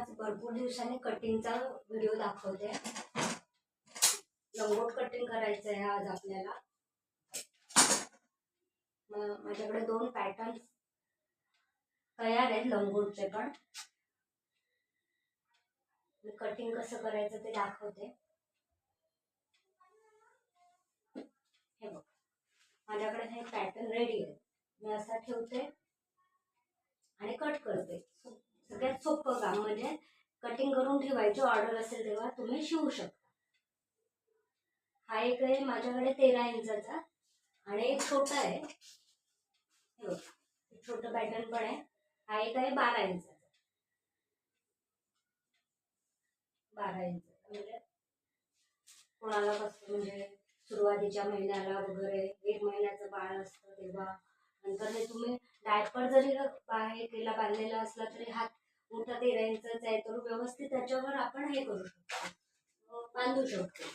आज भरपूर दिवसांनी कटिंगचा व्हिडिओ दाखवते. लंगोट कटिंग करायचं आहे आज आपल्याला. माझ्याकडे दोन पॅटर्न तयार आहेत लंगोटचे पण. मी कटिंग कसं करायचं ते दाखवते. हे बघ. माझ्याकडे हे पॅटर्न रेडी आहे मी असा ठेवते आणि कट करते. सगळ्यात सोपं काम म्हणजे कटिंग करून ठेवायची ऑर्डर असेल तेव्हा तुम्ही शिवू शकता. हा एक आहे माझ्याकडे तेरा इंचाचा आणि एक छोटा आहे. हे छोटं पॅटर्न पण आहे. हा एक आहे बारा इंचाचा. बारा इंचाचा. म्हणजे कोणाला कसं म्हणजे सुरुवातीच्या महिन्याला वगैरे एक महिन्याचं बाळ असतं तेव्हा नंतर हे तुम्ही डायपर जरी बाहेर केला बांधलेला असला तरी हात मोठा तेरा इंचाचा आहे तर व्यवस्थित त्याच्यावर आपण हे करू शकतो. बांधू शकतो.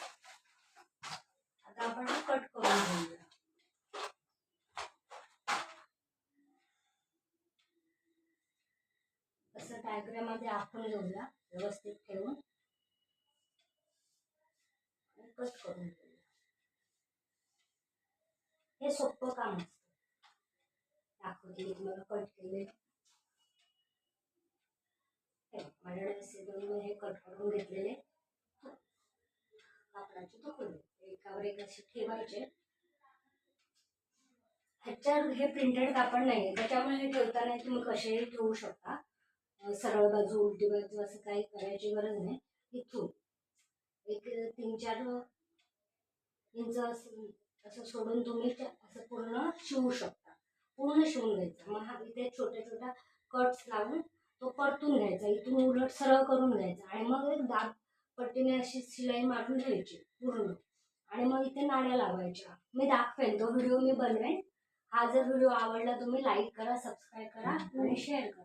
आता आपण कट करून घेऊया. असं डायग्राममध्ये आपण घेऊया व्यवस्थित ठेवून. कट करून घेऊया. हे सोपं काम असतं. दाखवते तुम्हाला कट केले हे बघ, माझ्याकडे असे दोन हे कट करून घेतलेले. कापडाचे तुकडे एकावर एक असे ठेवायचे. ह्याच्यावर हे प्रिंटेड कापड नाही आहे त्याच्यामुळे हे ठेवताना तुम्ही कसेही ठेवू शकता. सरळ बाजू उलटी बाजू असं काही करायची गरज नाही. इथून. एक तीन चार इंच असं सोडून तुम्ही असं पूर्ण शिवू शकता. पूर्ण शिवून घ्यायचं. मग हा इथे छोट्या छोट्या कट्स लावून तो परतून घ्यायचा इथून उलट सरळ करून घ्यायचा. आणि मग एक दाब पट्टीने अशी शिलाई मारून घ्यायची पूर्ण. आणि मग इथे नाड्या लावायच्या. मी दाखवेन तो व्हिडिओ मी बनवेन. हा जर व्हिडिओ आवडला तुम्ही लाईक करा सबस्क्राईब करा आणि शेअर करा.